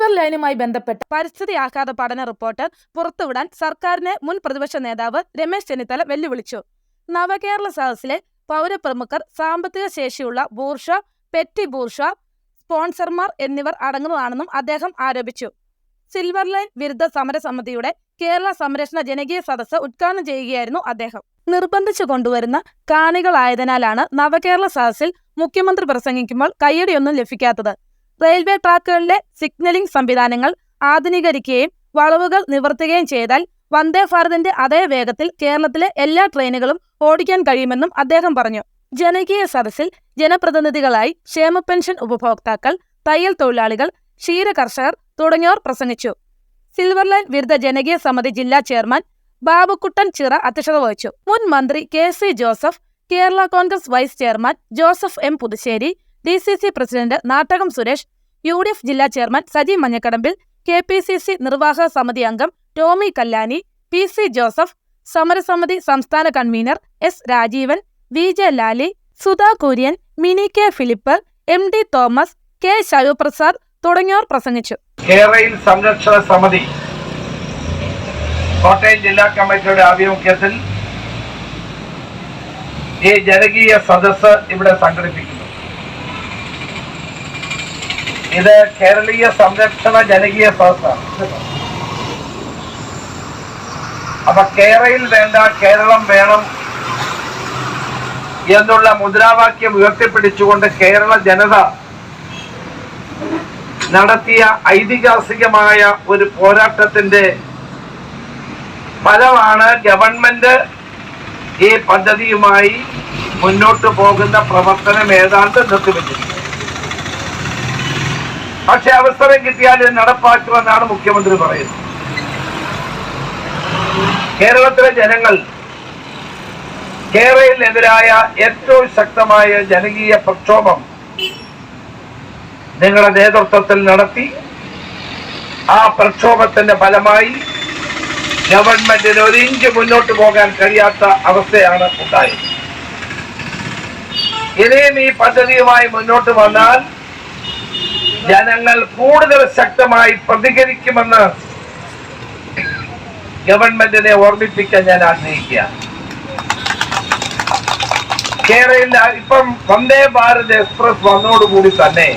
Silver ലൈനുമായി ബന്ധപ്പെട്ട് പരിസ്ഥിതി ആഘാത പഠന റിപ്പോർട്ട് പുറത്തുവിടാൻ സർക്കാരിനെ മുൻ പ്രതിപക്ഷ നേതാവ് രമേശ് ചെന്നിത്തല വെല്ലുവിളിച്ചു. നവകേരള സദസ്സിലെ പൗരപ്രമുഖർ സാമ്പത്തിക ശേഷിയുള്ള ബൂർഷ പെറ്റി ബൂർഷ സ്പോൺസർമാർ എന്നിവർ അടങ്ങുന്നതാണെന്നും അദ്ദേഹം ആരോപിച്ചു. സിൽവർ ലൈൻ വിരുദ്ധ സമരസമിതിയുടെ കേരള സംരക്ഷണ ജനകീയ സദസ്സ് ഉദ്ഘാടനം ചെയ്യുകയായിരുന്നു അദ്ദേഹം. നിർബന്ധിച്ചു കൊണ്ടുവരുന്ന കാണികളായതിനാലാണ് നവകേരള സദസ്സിൽ മുഖ്യമന്ത്രി പ്രസംഗിക്കുമ്പോൾ കയ്യടിയൊന്നും ലഭിക്കാത്തത്. റെയിൽവേ ട്രാക്കുകളിലെ സിഗ്നലിംഗ് സംവിധാനങ്ങൾ ആധുനീകരിക്കുകയും വളവുകൾ നിവർത്തുകയും ചെയ്താൽ വന്ദേ ഭാരതിന്റെ അതേ വേഗത്തിൽ കേരളത്തിലെ എല്ലാ ട്രെയിനുകളും ഓടിക്കാൻ കഴിയുമെന്നും അദ്ദേഹം പറഞ്ഞു. ജനകീയ സദസ്സിൽ ജനപ്രതിനിധികളായി ക്ഷേമ പെൻഷൻ ഉപഭോക്താക്കൾ തയ്യൽ തൊഴിലാളികൾ ക്ഷീര കർഷകർ തുടങ്ങിയവർ പ്രസംഗിച്ചു. സിൽവർ ലൈൻ വിരുദ്ധ ജനകീയ സമിതി ജില്ലാ ചെയർമാൻ ബാബുക്കുട്ടൻ ചിറ അധ്യക്ഷത വഹിച്ചു. മുൻ മന്ത്രി K C Joseph Kerala Congress vice chairman Joseph M Puthussery D C C president Nattakam Suresh U D F ജില്ലാ chairman Saji Manjakadambil K P C C നിർവാഹക സമിതി അംഗം ടോമി കല്ലാനി പി സി ജോസഫ് സമരസമിതി സംസ്ഥാന convener S Rajeevan V J Lali Sudha Kurian Mini K Philip M D Thomas K Sivaprasad തുടങ്ങിയവർ പ്രസംഗിച്ചു. കേരളയിൽ സംരക്ഷണ സമിതി കോട്ടയം ജില്ലാ കമ്മിറ്റിയുടെ ആഭിമുഖ്യത്തിൽ ഈ ജനകീയ സദസ്സ് ഇവിടെ സംഘടിപ്പിക്കുന്നു. ഇത് കേരളീയ സംരക്ഷണ ജനകീയ സദസ്സാണ്. അപ്പൊ കേരളയിൽ വേണ്ട കേരളം വേണം എന്നുള്ള മുദ്രാവാക്യം ഉയർത്തിപ്പിടിച്ചുകൊണ്ട് കേരള ജനത നടത്തിയ ഐതിഹാസികമായ ഒരു പോരാട്ടത്തിന്റെ ഫലമാണ് ഗവൺമെന്റ് ഈ പദ്ധതിയുമായി മുന്നോട്ട് പോകുന്ന പ്രവർത്തനം ഏതാണ്ട് നിർത്തിവെച്ചിരിക്കുന്നത്. പക്ഷെ അവസരം കിട്ടിയാൽ നടപ്പാക്കുമെന്നാണ് മുഖ്യമന്ത്രി പറയുന്നത്. കേരളത്തിലെ ജനങ്ങൾ കേരളത്തിനെതിരായ ഏറ്റവും ശക്തമായ ജനകീയ പ്രക്ഷോഭം നിങ്ങളുടെ നേതൃത്വത്തിൽ നടത്തി ആ പ്രക്ഷോഭത്തിന്റെ ഫലമായി ഗവൺമെന്റിന് ഒരു ഇഞ്ച് മുന്നോട്ട് പോകാൻ കഴിയാത്ത അവസ്ഥയാണ് ഉണ്ടായത്. ഇനിയും ഈ പദ്ധതിയുമായി മുന്നോട്ട് വന്നാൽ ജനങ്ങൾ കൂടുതൽ ശക്തമായി പ്രതികരിക്കുമെന്ന് ഗവൺമെന്റിനെ ഓർമ്മിപ്പിക്കാൻ ഞാൻ ആഗ്രഹിക്കുകയാണ്. കേരളയിൽ ഇപ്പം വന്ദേ ഭാരത് എക്സ്പ്രസ് വന്നോടുകൂടി തന്നെ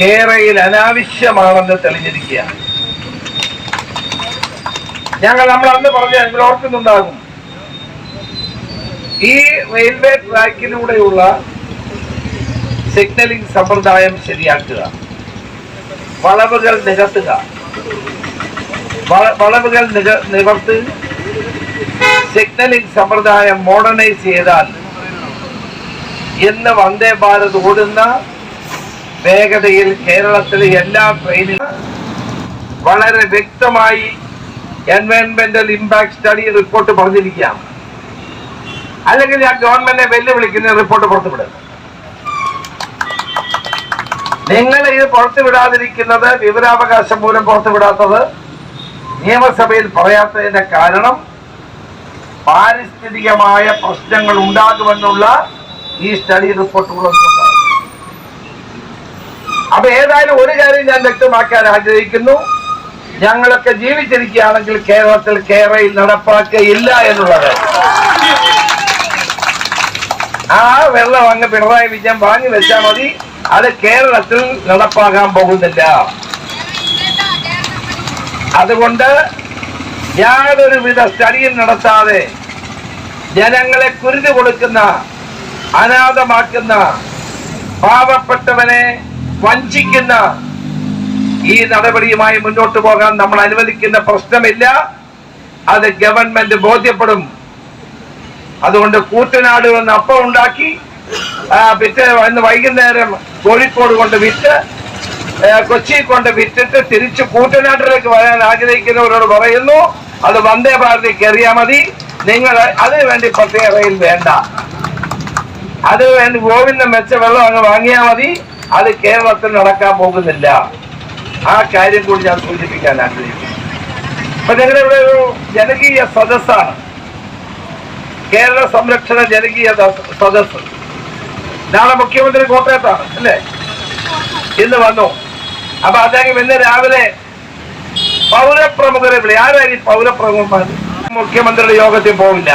കേരളയിൽ അനാവശ്യമാണെന്ന് തെളിഞ്ഞിരിക്കുകയാണ്. ഞങ്ങൾ നമ്മൾ അന്ന് പറഞ്ഞ നിങ്ങൾ ഓർക്കുന്നുണ്ടാകും. ഈ റെയിൽവേ ട്രാക്കിലൂടെയുള്ള സിഗ്നലിംഗ് സമ്പ്രദായം ശരിയാക്കുക. വളവുകൾ നികത്തുക. വള- വളവുകൾ നിവർത്ത്. സിഗ്നലിംഗ് സമ്പ്രദായം മോഡേണൈസ് ചെയ്താൽ ഇന്ന് വന്ദേ ഭാരത് ഓടുന്ന വേഗതയിൽ കേരളത്തിലെ എല്ലാ ട്രെയിനും വളരെ വ്യക്തമായി എൻവയൺമെന്റൽ ഇമ്പാക്ട് സ്റ്റഡി റിപ്പോർട്ട് പറഞ്ഞിരിക്കുകയാണ്. അല്ലെങ്കിൽ ഞാൻ ഗവൺമെന്റിനെ വെല്ലുവിളിക്കുന്ന റിപ്പോർട്ട് പുറത്തുവിടും. നിങ്ങൾ ഇത് പുറത്തുവിടാതിരിക്കുന്നത് വിവരാവകാശം മൂലം പുറത്തുവിടാത്തത് നിയമസഭയിൽ പറയാത്തതിന്റെ കാരണം പാരിസ്ഥിതികമായ പ്രശ്നങ്ങൾ ഉണ്ടാകുമെന്നുള്ള ഈ സ്റ്റഡി റിപ്പോർട്ടുകളൊന്നും ഉണ്ടാകും. അപ്പൊ ഏതായാലും ഒരു കാര്യം ഞാൻ വ്യക്തമാക്കാൻ ആഗ്രഹിക്കുന്നു. ഞങ്ങളൊക്കെ ജീവിച്ചിരിക്കുകയാണെങ്കിൽ കേരളത്തിൽ കേരളയിൽ നടപ്പാക്കയില്ല എന്നുള്ളത് ആ വെള്ളം അങ്ങ് പിണറായി വിജയൻ വാങ്ങി വെച്ചാൽ മതി. അത് കേരളത്തിൽ നടപ്പാകാൻ പോകുന്നില്ല. അതുകൊണ്ട് യാതൊരുവിധ സ്റ്റഡിയും നടത്താതെ ജനങ്ങളെ കുരുതി കൊടുക്കുന്ന അനാഥമാക്കുന്ന പാവപ്പെട്ടവനെ വഞ്ചിക്കുന്ന ഈ നടപടിയുമായി മുന്നോട്ട് പോകാൻ നമ്മൾ അനുവദിക്കുന്ന പ്രശ്നമില്ല. അത് ഗവൺമെന്റ് ബോധ്യപ്പെടും. അതുകൊണ്ട് കൂറ്റനാട് വന്ന് അപ്പം ഉണ്ടാക്കി പിറ്റേ ഇന്ന് വൈകുന്നേരം കോഴിക്കോട് കൊണ്ട് വിറ്റ് കൊച്ചി കൊണ്ട് വിറ്റിട്ട് തിരിച്ച് കൂട്ടനാട്ടിലേക്ക് വരാൻ ആഗ്രഹിക്കുന്നവരോട് പറയുന്നു. അത് വന്ദേ ഭാരതി കയറിയാ മതി. നിങ്ങൾ അതിന് വേണ്ടി പ്രത്യേക റെയിൽ വേണ്ട. അതിനുവേണ്ടി വേണ്ടി ഗോവിന്ദം വെച്ച വെള്ളം അങ്ങ് വാങ്ങിയാൽ മതി. അത് കേരളത്തിൽ നടക്കാൻ പോകുന്നില്ല. ആ കാര്യം കൂടി ഞാൻ സൂചിപ്പിക്കാൻ ആഗ്രഹിക്കുന്നു. അപ്പൊ നിങ്ങളുടെ ഇവിടെ ഒരു ജനകീയ സദസ്സാണ്. കേരള സംരക്ഷണ ജനകീയ സദസ്സ്. നാളെ മുഖ്യമന്ത്രി കോട്ടയത്താണ് അല്ലേ? ഇന്ന് വന്നു. അപ്പൊ അദ്ദേഹം ഇന്ന് രാവിലെ പൗരപ്രമുഖരെ വിളി. ആരായി പൗരപ്രമുഖന്മാർ മുഖ്യമന്ത്രിയുടെ യോഗത്തിൽ പോവില്ല.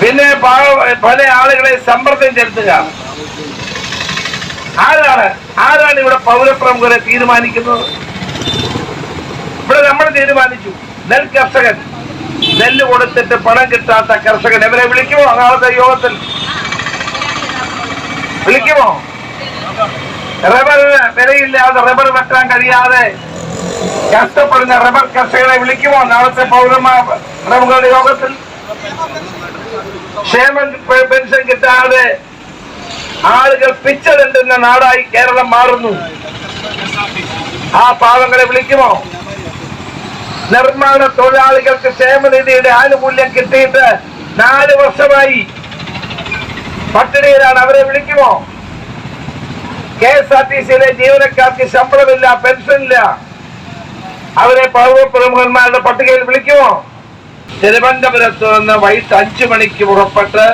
പിന്നെ പല ആളുകളെ സമ്മർദ്ദം ചെലുത്തുക. ആരാണ്? ആരാണ് ഇവിടെ പൗരപ്രമുഖരെ തീരുമാനിക്കുന്നത്? ഇവിടെ നമ്മൾ തീരുമാനിച്ചു. നെൽ കർഷകൻ. നെല്ല് കൊടുത്തിട്ട് പണം കിട്ടാത്ത കർഷകൻ. ഇവരെ വിളിക്കുമോ? നാളത്തെ യോഗത്തിൽ വിളിക്കുമോ? റബ്ബർ വിലയില്ലാതെ റബ്ബർ വെട്ടാൻ കഴിയാതെ കഷ്ടപ്പെടുന്ന റബ്ബർ കർഷകരെ വിളിക്കുമോ? നാളത്തെ പൗരന്മാർ പ്രമുഖരുടെ യോഗത്തിൽ? ക്ഷേമ പെൻഷൻ കിട്ടാതെ ആളുകൾ പിച്ചതെണ്ടുന്ന നാടായി കേരളം മാറുന്നു. ആ പാവങ്ങളെ വിളിക്കുമോ? നിർമ്മാണ തൊഴിലാളികൾക്ക് ക്ഷേമനിധിയുടെ ആനുകൂല്യം കിട്ടിയിട്ട് നാല് വർഷമായി പട്ടിണിയിലാണ്. അവരെ വിളിക്കുമോ? കെ എസ് ആർ ടി സിയിലെ ജീവനക്കാർക്ക് ശമ്പളമില്ല പെൻഷനില്ല. അവരെ പൗരപ്രമുഖന്മാരുടെ പട്ടികയിൽ വിളിക്കുമോ? തിരുവനന്തപുരത്ത് നിന്ന് വൈകിട്ട് അഞ്ചു മണിക്ക് പുറപ്പെട്ട്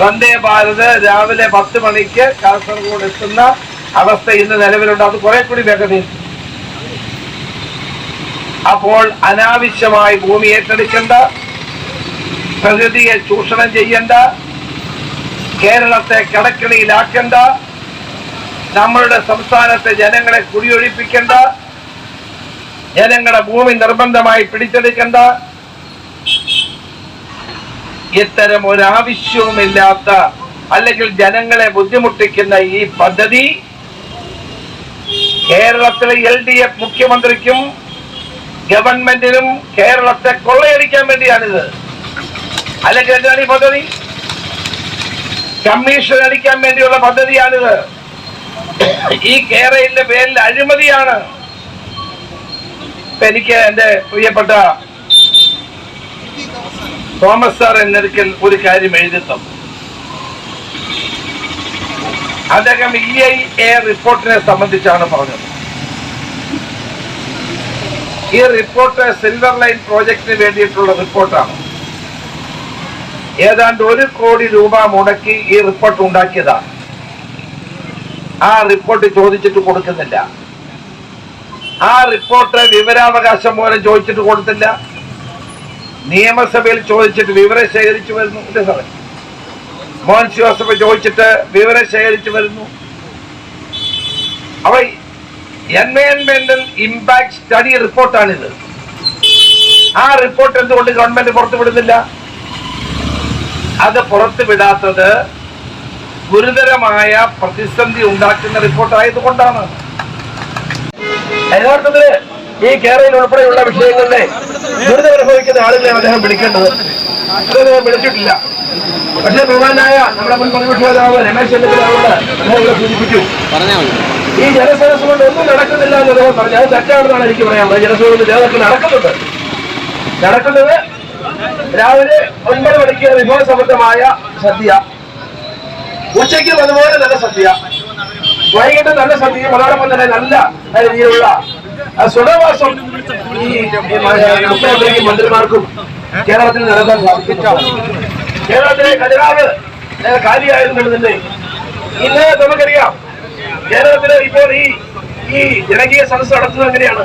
വന്ദേ ഭാരത് രാവിലെ പത്ത് മണിക്ക് കാസർഗോഡ് എത്തുന്ന അവസ്ഥ ഇന്ന് നിലവിലുണ്ട്. അത് കുറെ കൂടി വേഗതയിൽ അപ്പോൾ അനാവശ്യമായി ഭൂമി ഏറ്റെടുക്കേണ്ട പ്രകൃതിയെ ചൂഷണം ചെയ്യേണ്ട കേരളത്തെ കടക്കിണിയിലാക്കേണ്ട നമ്മളുടെ സംസ്ഥാനത്തെ ജനങ്ങളെ കുടിയൊഴിപ്പിക്കേണ്ട. ജനങ്ങളുടെ ഭൂമി നിർബന്ധമായി പിടിച്ചെടുക്കേണ്ട. ഇത്തരം ഒരാവശ്യവുമില്ലാത്ത അല്ലെങ്കിൽ ജനങ്ങളെ ബുദ്ധിമുട്ടിക്കുന്ന ഈ പദ്ധതി കേരളത്തിലെ എൽ ഡി എഫ് മുഖ്യമന്ത്രിക്കും ഗവൺമെന്റിനും കേരളത്തെ കൊള്ളയടിക്കാൻ വേണ്ടിയാണിത്. അല്ലെങ്കിൽ എന്താണ് ഈ പദ്ധതി? കമ്മീഷൻ അടിക്കാൻ വേണ്ടിയുള്ള പദ്ധതിയാണിത്. ഈ കേരളത്തിന്റെ പേരിൽ അഴിമതിയാണ് എനിക്ക് എന്റെ പ്രിയപ്പെട്ട തോമസ് സാർ എന്നൊരിക്കൽ ഒരു കാര്യം എഴുതിത്തും അദ്ദേഹം ഇ ഐ എ റിപ്പോർട്ടിനെ സംബന്ധിച്ചാണ് പറഞ്ഞത്. ഈ റിപ്പോർട്ട് സിൽവർ ലൈൻ പ്രോജക്റ്റിന് വേണ്ടിയിട്ടുള്ള റിപ്പോർട്ടാണ്. ഏതാണ്ട് ഒരു കോടി രൂപ മുടക്കി ഈ റിപ്പോർട്ട് ഉണ്ടാക്കിയതാണ് ആ റിപ്പോർട്ട് ചോദിച്ചിട്ട് കൊടുക്കുന്നില്ല. ആ റിപ്പോർട്ട് വിവരാവകാശം മൂലം ചോദിച്ചിട്ട് കൊടുത്തില്ല. നിയമസഭയിൽ ചോദിച്ചിട്ട് വിവരം ശേഖരിച്ചു വരുന്നു. മോഹൻ ജോസഫ് ചോദിച്ചിട്ട് വിവരം ശേഖരിച്ചു വരുന്നു. അവ എൻവയൺമെന്റൽ ഇമ്പാക്ട് സ്റ്റഡി റിപ്പോർട്ടാണിത് ആ റിപ്പോർട്ട് എന്തുകൊണ്ട് ഗവൺമെന്റ് പുറത്തുവിടുന്നില്ല? അത് പുറത്തുവിടാത്തത് ഗുരുതരമായ പ്രതിസന്ധി ഉണ്ടാക്കുന്ന റിപ്പോർട്ടായതുകൊണ്ടാണ്. യഥാർത്ഥത്തിൽ ഈ കേരളയിൽ ഉൾപ്പെടെയുള്ള വിഷയങ്ങളിലെ ദുരിതം അനുഭവിക്കുന്ന അദ്ദേഹം വിളിക്കേണ്ടത്. അദ്ദേഹം വിളിച്ചിട്ടില്ല. പക്ഷേ ബഹുമാനായ നമ്മുടെ മുൻ പ്രതിപക്ഷ നേതാവ് രമേശ് ചെന്നിത്തലയോട് അദ്ദേഹം സൂചിപ്പിച്ചു. ഈ ജനസദസ് കൊണ്ട് ഒന്നും നടക്കുന്നില്ല എന്ന് അദ്ദേഹം പറഞ്ഞു. അത് തെറ്റാണെന്നാണ് എനിക്ക് പറയാനുള്ളത്. ജനസദസ് നടക്കുന്നുണ്ട്. നടക്കുന്നത് രാവിലെ ഒൻപത് മണിക്ക് വിഭവസമൃദ്ധമായ സദ്യ. ഉച്ചയ്ക്കും അതുപോലെ നല്ല സദ്യ. വൈകിട്ട് നല്ല സദ്യ അതോടൊപ്പം തന്നെ നല്ല രീതിയിലുള്ള സുഖവാസം ഈ മുഖ്യമന്ത്രിക്കും മന്ത്രിമാർക്കും കേരളത്തിൽ നടത്താൻ സാധിക്കും. കേരളത്തിലെ ഖജനാവ് കാര്യമായിരുന്നു തന്നെ ഇന്ന് നമുക്കറിയാം കേരളത്തിലെ ഇപ്പോൾ ഈ ഈ ജനകീയ സദസ്സ് നടത്തുന്നത് എങ്ങനെയാണ്?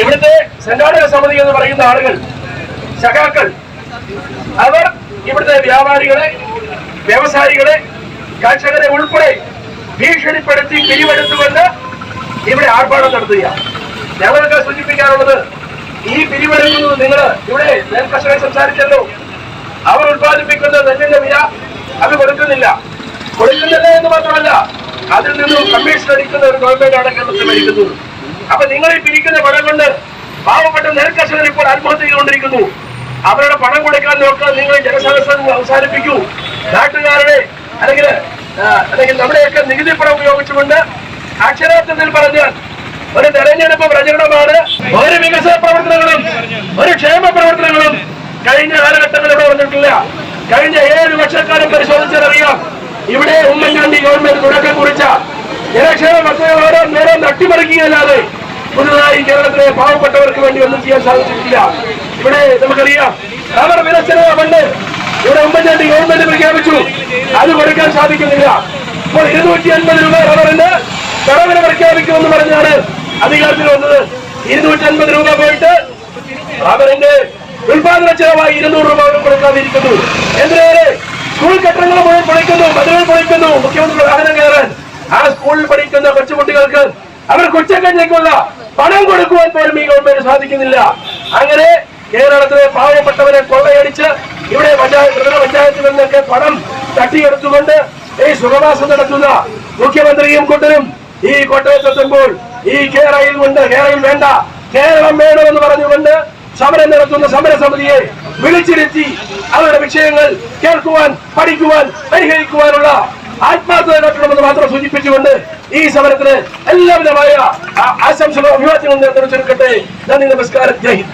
ഇവിടുത്തെ സംഘാടക സമിതി എന്ന് പറയുന്ന ആളുകൾ സഖാക്കൾ അവർ ഇവിടുത്തെ വ്യാപാരികളെ വ്യവസായികളെ കർഷകരെ ഉൾപ്പെടെ ഭീഷണിപ്പെടുത്തി പിരിവെടുത്തുകൊണ്ട് ഇവിടെ ആർഭാടം നടത്തുക ഞങ്ങൾക്ക് സൂചിപ്പിക്കാനുള്ളത് ഈ പിരിവെടുക്കുന്നത് നിങ്ങൾ ഇവിടെ നെൽ കർഷകരെ സംസാരിച്ചല്ലോ. അവർ ഉത്പാദിപ്പിക്കുന്ന നെല്ലിന്റെ വില അത് കൊടുക്കുന്നില്ല. കൊടുക്കുന്നില്ല എന്ന് മാത്രമല്ല അതിൽ നിന്നും കമ്മീഷൻ അടിക്കുന്ന ഒരു ഗവൺമെന്റ് ആണ് കേരളത്തിൽ ഭരിക്കുന്നത്. അപ്പൊ നിങ്ങൾ ഈ പിരിക്കുന്ന പണം കൊണ്ട് പാവപ്പെട്ട നെൽകർഷകർ ഇപ്പോൾ ആത്മഹത്യ ചെയ്തുകൊണ്ടിരിക്കുന്നു. അവരുടെ പണം കൊടുക്കാൻ നോക്കാൻ നിങ്ങൾ ജനസദസ്സ് അവസാനിപ്പിക്കൂ. നാട്ടുകാരുടെ അല്ലെങ്കിൽ അല്ലെങ്കിൽ നമ്മുടെയൊക്കെ നികുതി പണം ഉപയോഗിച്ചുകൊണ്ട് അക്ഷരാർത്ഥത്തിൽ പറഞ്ഞാൽ ഒരു തെരഞ്ഞെടുപ്പ് പ്രചരണമാണ് ഒരു വികസന പ്രവർത്തനങ്ങളും ഒരു ക്ഷേമ പ്രവർത്തനങ്ങളും കഴിഞ്ഞ കാലഘട്ടങ്ങളിൽ ഇവിടെ വന്നിട്ടില്ല. കഴിഞ്ഞ ഏഴ് വർഷക്കാലം പരിശോധിച്ചാലറിയാം ഇവിടെ ഉമ്മൻചാണ്ടി ഗവൺമെന്റ് തുടക്കം കുറിച്ച ജനക്ഷേമ പദ്ധതികൾ ഓരോ നേരം തട്ടിമറിക്കുകയല്ലാതെ പുതുതായി കേരളത്തിലെ പാവപ്പെട്ടവർക്ക് വേണ്ടി ഒന്നും ചെയ്യാൻ സാധിച്ചിട്ടില്ല. ഇവിടെ നമുക്കറിയാം അവർ വികസന ഫണ്ട് ഇവിടെ ഉമ്മൻചാണ്ടി ഗവൺമെന്റ് പ്രഖ്യാപിച്ചു. അത് കൊടുക്കാൻ സാധിക്കുന്നില്ല. ഇപ്പോൾ ഇരുന്നൂറ്റി അൻപത് രൂപ റബ്ബറിന് തടവിന് പ്രഖ്യാപിക്കുമെന്ന് പറഞ്ഞാണ് അധികാരത്തിൽ വന്നത്. ഇരുന്നൂറ്റി അൻപത് രൂപ പോയിട്ട് റബ്ബറിന്റെ ഉൽപാദന ചെലവായി ഇരുന്നൂറ് രൂപ കൊടുക്കാതിരിക്കുന്നു എന്തിനേറെ സ്കൂൾ കെട്ടിടങ്ങൾ മുഴുവൻ പൊളിക്കുന്നു മതിലുകൾ പൊളിക്കുന്നു. മുഖ്യമന്ത്രി വാഹനം കയറാൻ ആ സ്കൂളിൽ പഠിക്കുന്ന കൊച്ചുകുട്ടികൾക്ക് അവർ കൊച്ചക്കഞ്ഞേക്കുള്ള പണം കൊടുക്കുവാൻ പോലും ഈ ഗവൺമെന്റ് സാധിക്കുന്നില്ല. അങ്ങനെ കേരളത്തിലെ പാവപ്പെട്ടവരെ കൊള്ളയടിച്ച് ഇവിടെ ത്രിതല പഞ്ചായത്തിൽ നിന്നൊക്കെ പണം തട്ടിയെടുത്തുകൊണ്ട് ഈ സുഖവാസം നടത്തുന്ന മുഖ്യമന്ത്രിയും കൂട്ടരും ഈ കോട്ടയത്തെത്തുമ്പോൾ ഈ കേരളയിൽ കൊണ്ട് കേരളം വേണ്ട കേരളം വേണമെന്ന് പറഞ്ഞുകൊണ്ട് സമരം നടത്തുന്ന സമരസമിതിയെ വിളിച്ചിരുത്തി അവരുടെ വിഷയങ്ങൾ കേൾക്കുവാൻ പഠിക്കുവാൻ പരിഹരിക്കുവാനുള്ള ആത്മാർത്ഥത കാട്ടണമെന്ന് മാത്രം സൂചിപ്പിച്ചുകൊണ്ട് ഈ സമരത്തിന് എല്ലാവിധമായ ആശംസകളും അഭിവാദ്യങ്ങളും നേതൃത്വം നന്ദി നമസ്കാരം. ജയ്